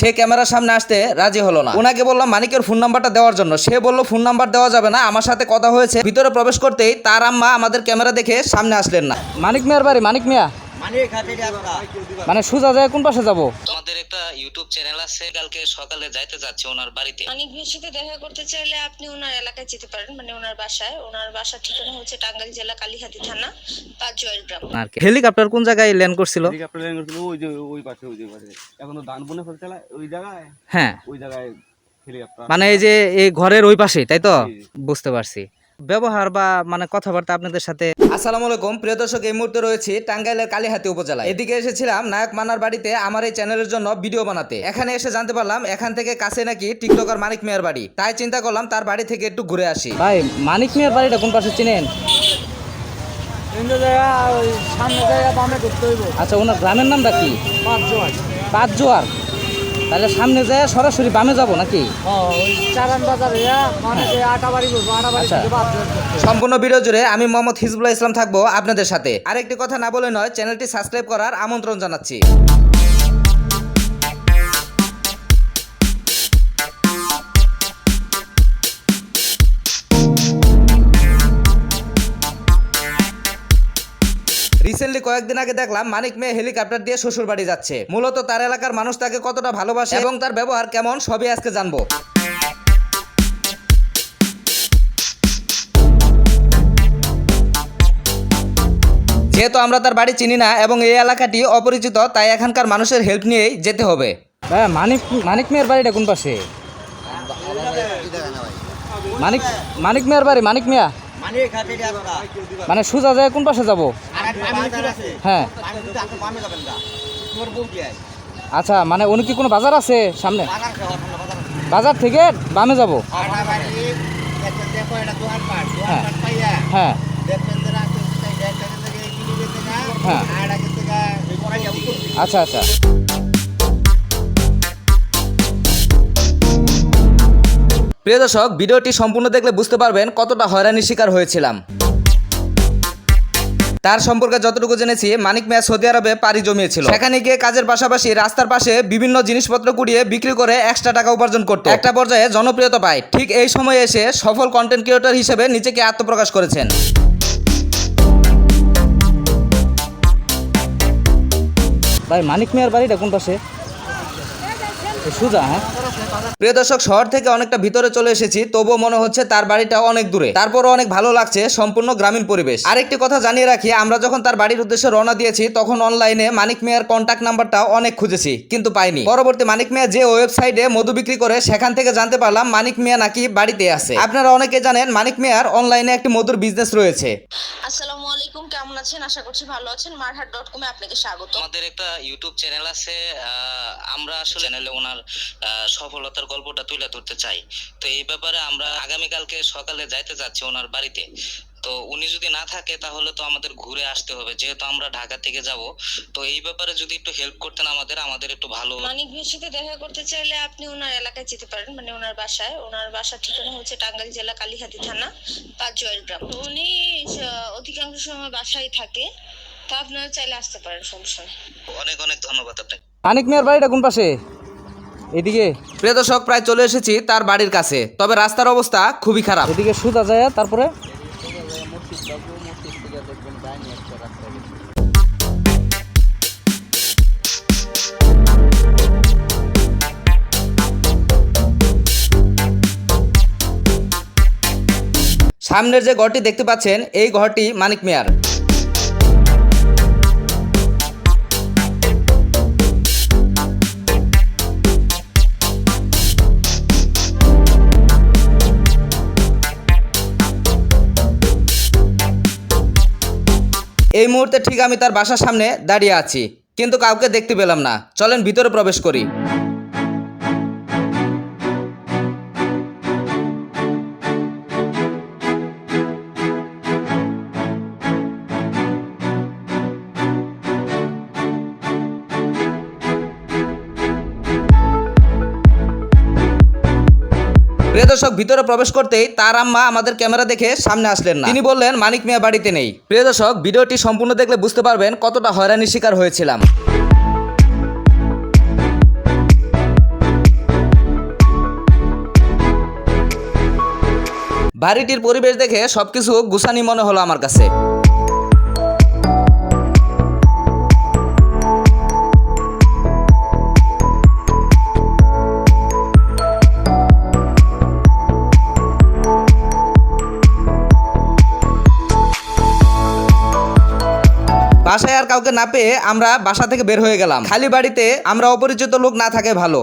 সে ক্যামেরার সামনে আসতে রাজি হলো না। ওনাকে বললাম, মানিকের ফোন নাম্বারটা দেওয়ার জন্য। সে বলল ফোন নাম্বার দেওয়া যাবে না, আমার সাথে কথা হয়েছে। ভিতরে প্রবেশ করতেই তার আম্মা আমাদের ক্যামেরা দেখে সামনে আসলেন না। মানিক মিয়ার বাড়ি, মানিক মিয়া। মানে সোজা যায় কোন পাশে যাব? আমাদের একটা ইউটিউব চ্যানেল আছে কালকে সকালে যাইতে যাচ্ছে ওনার বাড়িতে। অনেক ভাইয়ের সাথে দেখা করতে চাইলে আপনি ওনার এলাকায় যেতে পারেন মানে ওনার বাসায়। ওনার বাসার ঠিকানা হচ্ছে টাঙ্গাইল জেলা কালীহাতি থানা পাঁচ জয়ের গ্রাম হেলিকপ্টার কোন জায়গায় ল্যান্ড করছিল? হেলিকপ্টার ল্যান্ড করছিল ওই যে ওই পাশে ওই যে পাশে। এখন তো ধান বনে ফেলছে ওই জায়গায়? হ্যাঁ। ওই জায়গায় মানে এই যে এই ঘরের ওই পাশে তাই তো? বুঝতে পারছি। ব্যবহার বা মানে কথাবার্তা আপনাদের সাথে। আসসালামু আলাইকুম প্রিয় দর্শক এই মুহূর্তে রয়েছি টাঙ্গাইলের কালীহাতি উপজেলায়। এদিকে এসেছিলাম নায়ক মানার বাড়িতে আমার এই চ্যানেলের জন্য ভিডিও বানাতে। এখানে এসে জানতে পারলাম এখান থেকে কাছে নাকি টিকটকার মানিক মিয়ার বাড়ি। তাই চিন্তা করলাম তার বাড়ি থেকে একটু ঘুরে আসি। ভাই মানিক মিয়ার বাড়িটা কোন পাশে চিনেন? সামনে জায়গা বামে করতে হইব। আচ্ছা ওনার গ্রামের নামটা কি? পাঁচ জোয়ার। পাঁচ জোয়ার। তাহলে সামনে যায় সরাসরি বামে যাব নাকি? ওই চারান বাজারে যে আটা বাড়ি করব আটা বাড়ি আচ্ছা। সম্পূর্ণ ভিডিও জুড়ে আমি মোহাম্মদ হিজবুল্লাহ ইসলাম থাকব আপনাদের সাথে। আরেকটি কথা না বলে নয় চ্যানেলটি সাবস্ক্রাইব করার আমন্ত্রণ জানাচ্ছি। রিসেন্টলি কয়েকদিন আগে দেখলাম মানিক মেয়ে হেলিকপ্টার দিয়ে শ্বশুর বাড়ি যাচ্ছে। মূলত তার এলাকার মানুষ তাকে কতটা ভালোবাসে এবং তার ব্যবহার কেমন সবই আজকে জানব। যেহেতু আমরা তার বাড়ি চিনি না এবং এই এলাকাটি অপরিচিত তাই এখানকার মানুষের হেল্প নিয়েই যেতে হবে। মানিক মানিক মেয়ের বাড়িটা কোন পাশে? মানিক মানিক মেয়ের বাড়ি মানিক মিয়া? মানে সোজা যায় কোন পাশে যাব? হ্যাঁ। আচ্ছা মানে উনি কি কোনো বাজার আছে সামনে? বাজার খাওয়া ঠান্ডা বাজার আছে। বাজার থেকে বামে যাব? হ্যাঁ। হ্যাঁ। হ্যাঁ। আর আগে থেকে এই পড়াই যাব। আচ্ছা আচ্ছা। প্রিয় দর্শক ভিডিওটি সম্পূর্ণ দেখলে বুঝতে পারবেন কতটা হয়রানির শিকার হয়েছিলাম। তার সম্পর্কে যতটুকু জেনেছি, মানিক মিয়া সৌদি আরবে পাড়ি জমিয়েছিল। সেখানে গিয়ে কাজের পাশাপাশি রাস্তার পাশে বিভিন্ন জিনিসপত্র কুড়িয়ে বিক্রি করে এক্সট্রা টাকা উপার্জন করত। একটা পর্যায়ে জনপ্রিয়তা পায়। ঠিক এই সময়ে এসে সফল কন্টেন্ট ক্রিয়েটর হিসেবে নিজেকে আত্মপ্রকাশ করেছেন। ভাই, মানিক মিয়ার বাড়িটা কোন পাশে? সোজা হ্যাঁ? প্রিয় দর্শক শহর থেকে অনেকটা ভিতরে চলে এসেছি তবুও মনে হচ্ছে তার বাড়িটা অনেক দূরে। তারপরও অনেক ভালো লাগছে সম্পূর্ণ গ্রামীণ পরিবেশ। আরেকটি কথা জানিয়ে রাখি আমরা যখন তার বাড়ির উদ্দেশ্যে রওনা দিয়েছি তখন অনলাইনে মানিক মিয়ার কন্ট্যাক্ট নাম্বারটা অনেক খুঁজেছি কিন্তু পাইনি। পরবর্তী মানিক মিয়া যে ওয়েবসাইটে মধু বিক্রি করে সেখান থেকে জানতে পারলাম মানিক মিয়া নাকি বাড়িতে আছে। আপনারা অনেকে জানেন মানিক মিয়ার অনলাইনে একটি মধুর বিজনেস রয়েছে। আসসালামু আলাইকুম কেমন আছেন? আশা করছি ভালো আছেন। মারহাট ডট কমে আপনাকে স্বাগত। আমাদের একটা ইউটিউব চ্যানেল আছে আমরা আসলে চ্যানেলে ওনার আহ, সফলতার গল্পটা তুলে ধরতে চাই। তো এই ব্যাপারে আমরা আগামীকালকে সকালে যাইতে যাচ্ছি ওনার বাড়িতে। তো উনি যদি না থাকে তাহলে তো আমাদের ঘুরে আসতে হবে। যেহেতু আমরা ঢাকা থেকে যাব তো এই ব্যাপারে যদি একটু হেল্প করতেন আমাদের আমাদের একটু ভালো মানিক ভাইয়ের সাথে দেখা করতে চাইলে আপনি ওনার এলাকায় যেতে পারেন মানে ওনার বাসায়। ওনার বাসার ঠিকানা হচ্ছে টাঙ্গাইল জেলা কালীহাতি থানা পাঁচ জয়ের গ্রাম উনি আহ, অধিকাংশ সময় বাসায় থাকে। তা আপনারা চাইলে আসতে পারেন সমস্যা অনেক অনেক ধন্যবাদ আপনাকে। মানিক মিয়ার বাড়িটা কোন পাশে? এদিকে? প্রিয় দর্শক প্রায় চলে এসেছি তার বাড়ির কাছে। তবে রাস্তার অবস্থা খুবই খারাপ। এদিকে সোজা যায় তারপরে? সামনের যে ঘরটি দেখতে পাচ্ছেন এই ঘরটি মানিক মিয়ার। এই মুহূর্তে ঠিক আমি তার বাসার সামনে দাঁড়িয়ে আছি, কিন্তু কাউকে দেখতে পেলাম না। চলেন ভিতরে প্রবেশ করি। প্রিয় দর্শক, ভিতরে প্রবেশ করতেই তার আম্মা আমাদের ক্যামেরা দেখে সামনে আসলেন না। তিনি বললেন, মানিক মিয়া বাড়িতে নেই। প্রিয় দর্শক, ভিডিওটি সম্পূর্ণ দেখলে বুঝতে পারবেন কতটা হয়রানির শিকার হয়েছিলাম। বাড়িটির পরিবেশ দেখে সবকিছু গুসানি মনে হলো আমার কাছে। আর কাউকে না পেয়ে আমরা বাসা থেকে বের হয়ে গেলাম। খালি বাড়িতে আমরা অপরিচিত লোক না থাকে ভালো।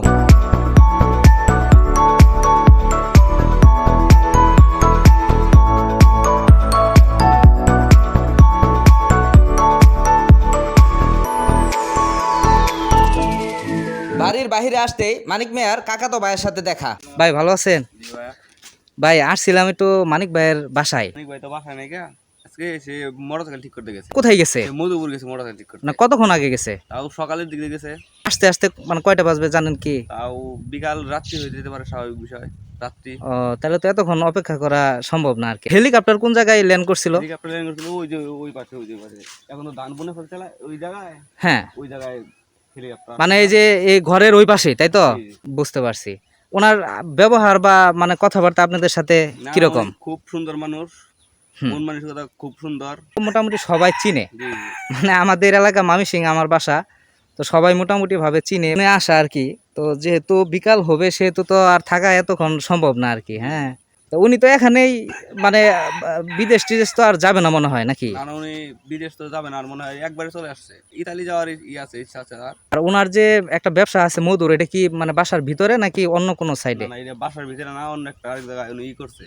বাড়ির বাহিরে আসতেই মানিক মেয়ার কাকাতো ভাইয়ের সাথে দেখা। ভাই ভালো আছেন? ভাই আসছিলাম একটু মানিক ভাইয়ের বাসায়। অনেক ভাই তো বাসায় নাই আজকে সে মোটরসাইকেল ঠিক করতে গেছে। কোথায় গেছে? মধুপুর গেছে মোটরসাইকেল ঠিক করতে। না কতক্ষণ আগে গেছে? তাও সকালের দিকে গেছে। আসতে আসতে মানে কয়টা বাজবে জানেন কি? তাও বিকাল রাত্রি হয়ে যেতে পারে স্বাভাবিক বিষয় রাত্রি। ও তাহলে তো এতক্ষণ অপেক্ষা করা সম্ভব না আর কি। হেলিকপ্টার কোন জায়গায় ল্যান্ড করছিল? হেলিকপ্টার ল্যান্ড করছিল ওই যে ওই পাশে ওই যে পাশে। এখন তো ধান বনে ফেলতে ওই জায়গায়? হ্যাঁ। ওই জায়গায় হেলিকপ্টার। মানে এই যে এই ঘরের ওই পাশে তাই তো। বুঝতে পারছি। ওনার ব্যবহার বা মানে কথাবার্তা আপনাদের সাথে কীরকম? খুব সুন্দর মানুষ। মন মানসিকতা খুব সুন্দর। মোটামুটি সবাই চিনে। মানে আমাদের এলাকা মামিসিং আমার বাসা তো সবাই মোটামুটি ভাবে চিনে। মানে আসা আর কি তো যেহেতু বিকাল হবে সেহেতু তো আর থাকা এতক্ষণ সম্ভব না আর কি হ্যাঁ। তো উনি তো এখানেই মানে বিদেশ টিদেশ তো আর যাবে না মনে হয় নাকি? উনি বিদেশ তো যাবেন আর মনে হয় একবারে চলে আসছে। ইতালি যাওয়ার ই আছে ইচ্ছা আছে আর ওনার যে একটা ব্যবসা আছে মধুর এটা কি মানে বাসার ভিতরে নাকি অন্য কোনো সাইডে না, না, এটা বাসার ভিতরে না অন্য একটা আরেক জায়গায় উনি ই করছে।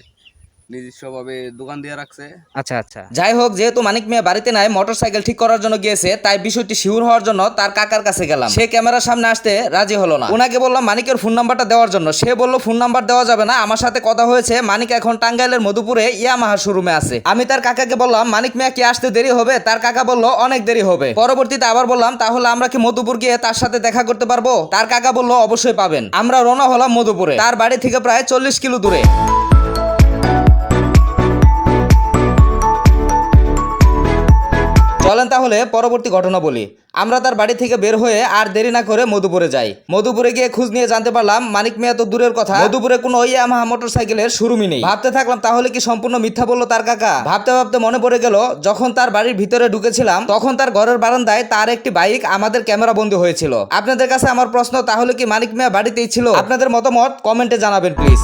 নিজস্ব ভাবে দোকান দিয়ে রাখছে। আচ্ছা আচ্ছা। যাই হোক, যেহেতু মানিক মিয়া বাড়িতে নাই, মোটরসাইকেল ঠিক করার জন্য গিয়েছে, তাই বিষয়টি হওয়ার জন্য তার কাকার কাছে গেলাম। সে ক্যামেরার সামনে আসতে রাজি হলো না। ওনাকে বললাম, মানিকের ফোন নাম্বারটা দেওয়ার জন্য। সে ফোন নাম্বার দেওয়া যাবে না। আমার সাথে কথা হয়েছে, মানিক এখন টাঙ্গাইলের মধুপুরে ইয়ামাহা শোরুমে আছে। আমি তার কাকাকে বললাম, মানিক মিয়া কি আসতে দেরি হবে? তার কাকা বলল, অনেক দেরি হবে। পরবর্তীতে আবার বললাম, তাহলে আমরা কি মধুপুর গিয়ে তার সাথে দেখা করতে পারব? তার কাকা বলল, অবশ্যই পাবেন। আমরা রওনা হলাম মধুপুরে। তার বাড়ি থেকে প্রায় চল্লিশ কিলো দূরে। চলেন তাহলে পরবর্তী ঘটনা বলি আমরা তার বাড়ি থেকে বের হয়ে আর দেরি না করে মধুপুরে যাই। মধুপুরে গিয়ে খোঁজ নিয়ে জানতে পারলাম মানিক মিয়া তো দূরের কথা। মধুপুরে কোনো মোটর সাইকেলের শোরুমই নেই। ভাবতে থাকলাম তাহলে কি সম্পূর্ণ মিথ্যা বলল তার কাকা? ভাবতে ভাবতে মনে পড়ে গেল, যখন তার বাড়ির ভিতরে ঢুকেছিলাম, তখন তার ঘরের বারান্দায় তার একটি বাইক আমাদের ক্যামেরা বন্দি হয়েছিল। আপনাদের কাছে আমার প্রশ্ন, তাহলে কি মানিক মিয়া বাড়িতেই ছিল? আপনাদের মতামত কমেন্টে জানাবেন, প্লিজ।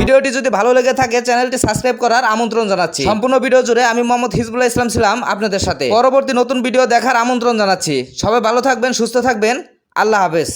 ভিডিওটি যদি ভালো লেগে থাকে, চ্যানেলটি সাবস্ক্রাইব করার আমন্ত্রণ জানাচ্ছি। সম্পূর্ণ ভিডিও জুড়ে আমি মোহাম্মদ হিজবুল্লাহ ইসলাম ছিলাম আপনাদের সাথে। পরবর্তী নতুন ভিডিও দেখার আমন্ত্রণ জানাচ্ছি। সবাই ভালো থাকবেন, সুস্থ থাকবেন। আল্লাহ হাফেজ।